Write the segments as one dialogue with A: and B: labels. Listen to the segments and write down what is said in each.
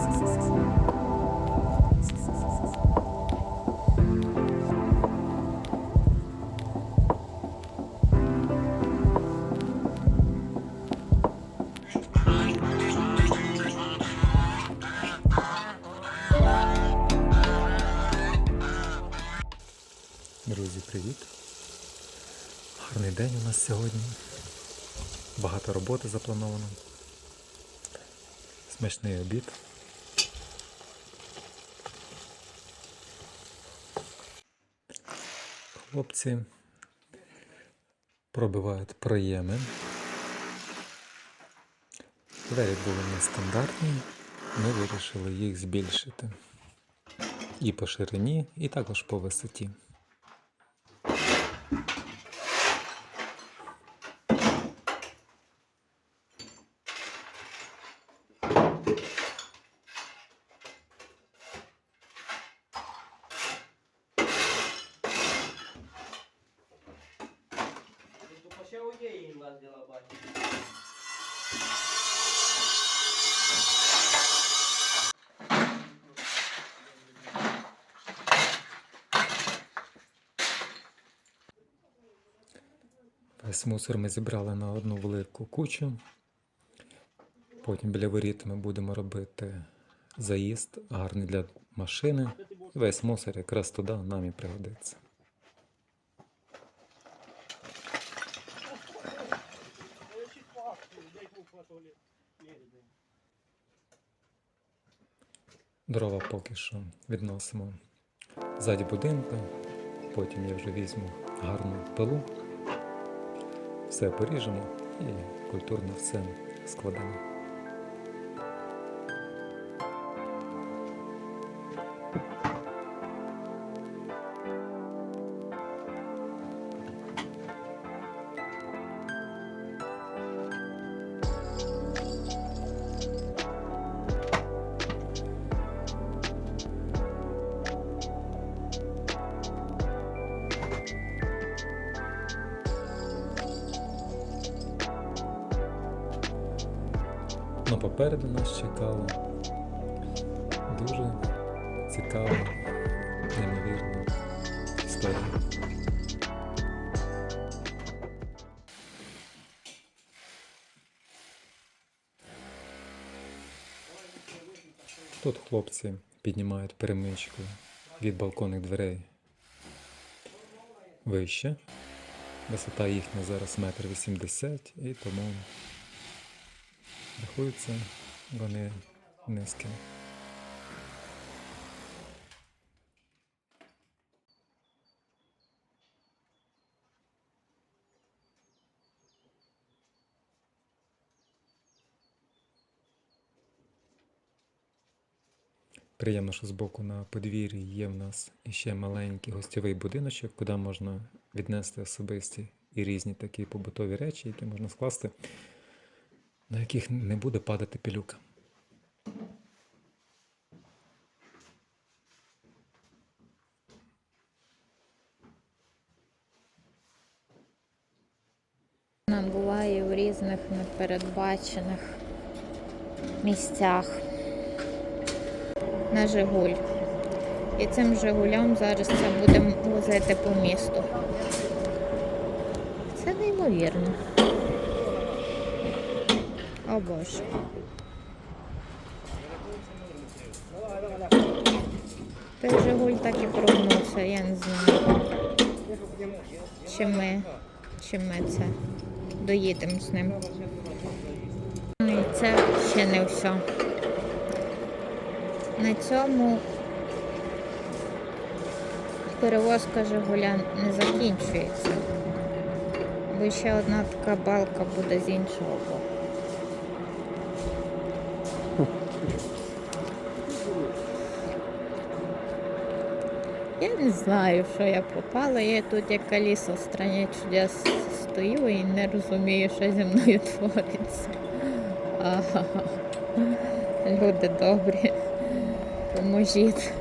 A: Друзі, привіт! Гарний день у нас сьогодні. Багато роботи заплановано. Смачний обід. Хлопці пробивають проєми. Двері були нестандартні, ми вирішили їх збільшити. І по ширині, і також по висоті. Весь мусор ми зібрали на одну велику кучу. Потім біля воріт ми будемо робити заїзд гарний для машини. Весь мусор якраз туди нам і пригодиться. Дрова поки що відносимо ззаді будинку. Потім я вже візьму гарну пилу, все поріжемо і культурно все складемо. Попереду нас чекала дуже цікава, неймовірна історія. Тут хлопці піднімають перемичку від балконних дверей вище. Висота їхня зараз метр вісімдесят, і тому рахуються вони низькими. Приємно, що збоку на подвір'ї є в нас іще маленький гостєвий будиночок, куди можна віднести особисті і різні такі побутові речі, які можна скласти, на яких не буде падати пилюка.
B: Вона буває в різних непередбачених місцях на Жигуль. І цим Жигулем зараз це будемо возити по місту. Це неймовірно. О Боже. Той Жигуль так і прогнувся, я не знаю. Чи ми, чи ми це доїдемо з ним. Ну І це ще не все. На цьому перевозка Жигуля не закінчується. Бо ще одна така балка буде з іншого боку. Я не знаю, що я попала. Я тут як Аліса в страні чудес стою і не розумію, що зі мною твориться. Ага. Люди добрі. Поможіть.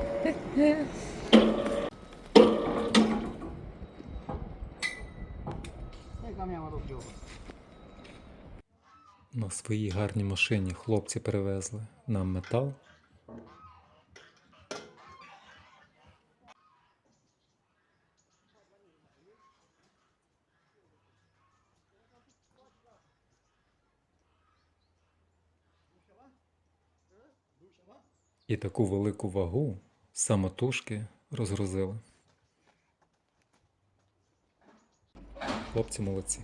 A: На своїй гарній машині хлопці перевезли нам метал І таку велику вагу самотужки розгрузили. Хлопці молодці.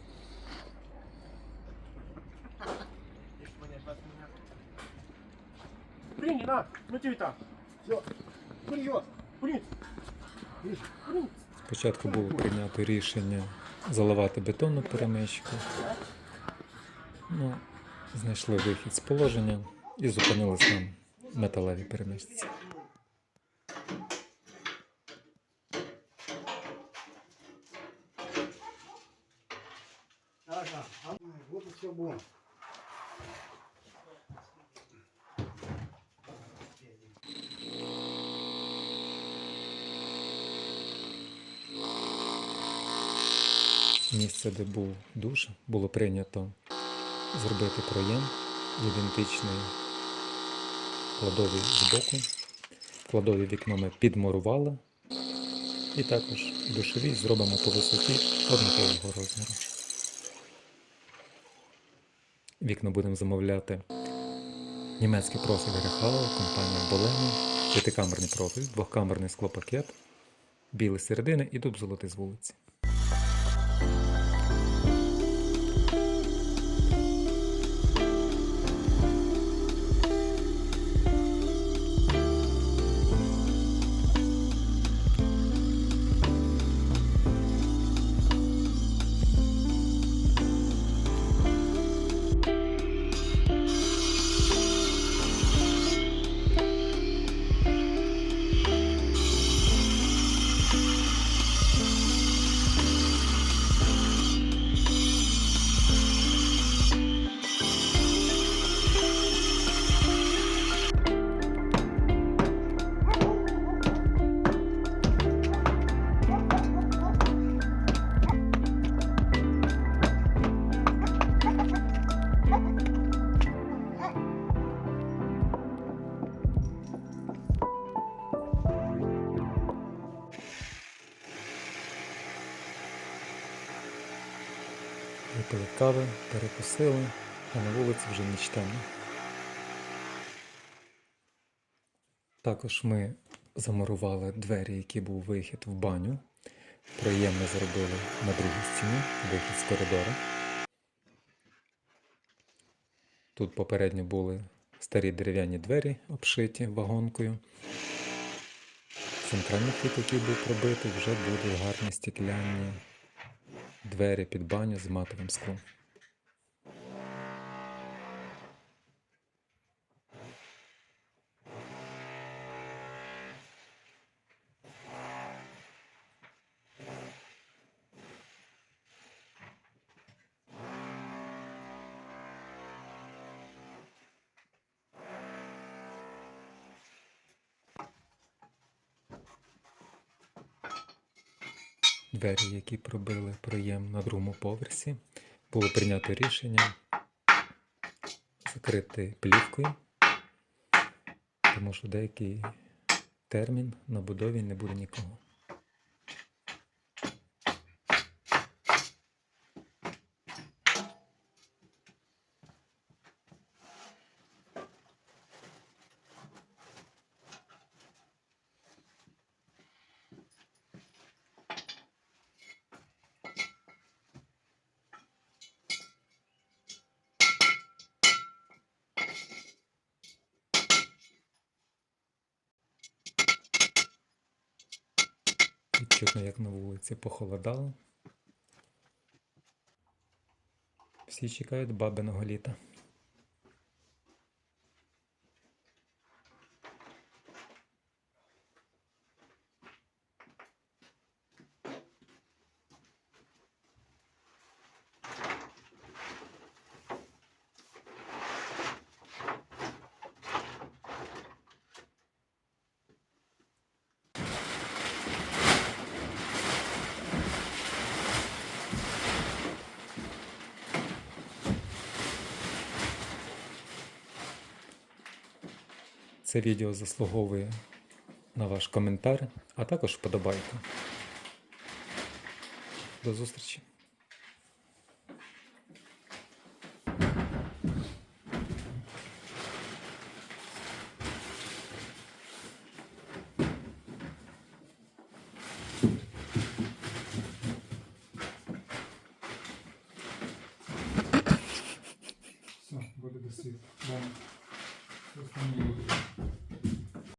C: Принял, на, ну тебе там. Все. Принес. Принц.
A: Спочатку було прийнято рішення заливати бетонну перемичку. Ну, знайшли вихід з положення і зупинились на
C: все было.
A: Місце, де був душ, було прийнято зробити проєм ідентичний кладовий збоку. Кладові вікно ми підмурували. І також душові зробимо по висоті однакового розміру. Вікна будемо замовляти німецький профіль Рехау, компанія Болені, п'ятикамерний профіль, двохкамерний склопакет, білий середини і дуб золотий з вулиці. Випили кави, перекусили, а на вулиці вже ніч темна. Також ми замурували двері, які був вихід в баню. Проєм ми зробили на другій стіні, вихід з коридора. Тут попередньо були старі дерев'яні двері, обшиті вагонкою. Центральний вхід, який був пробитий, вже будуть гарні стекляні двері під баню з матовим склом. Двері, які пробили проєм на другому поверсі, було прийнято рішення закрити плівкою, тому що деякий термін на будові не буде нікого. Відчутно, як на вулиці похолодало. Всі чекають бабиного літа. Це відео заслуговує на ваш коментар, а також вподобайку. До зустрічі!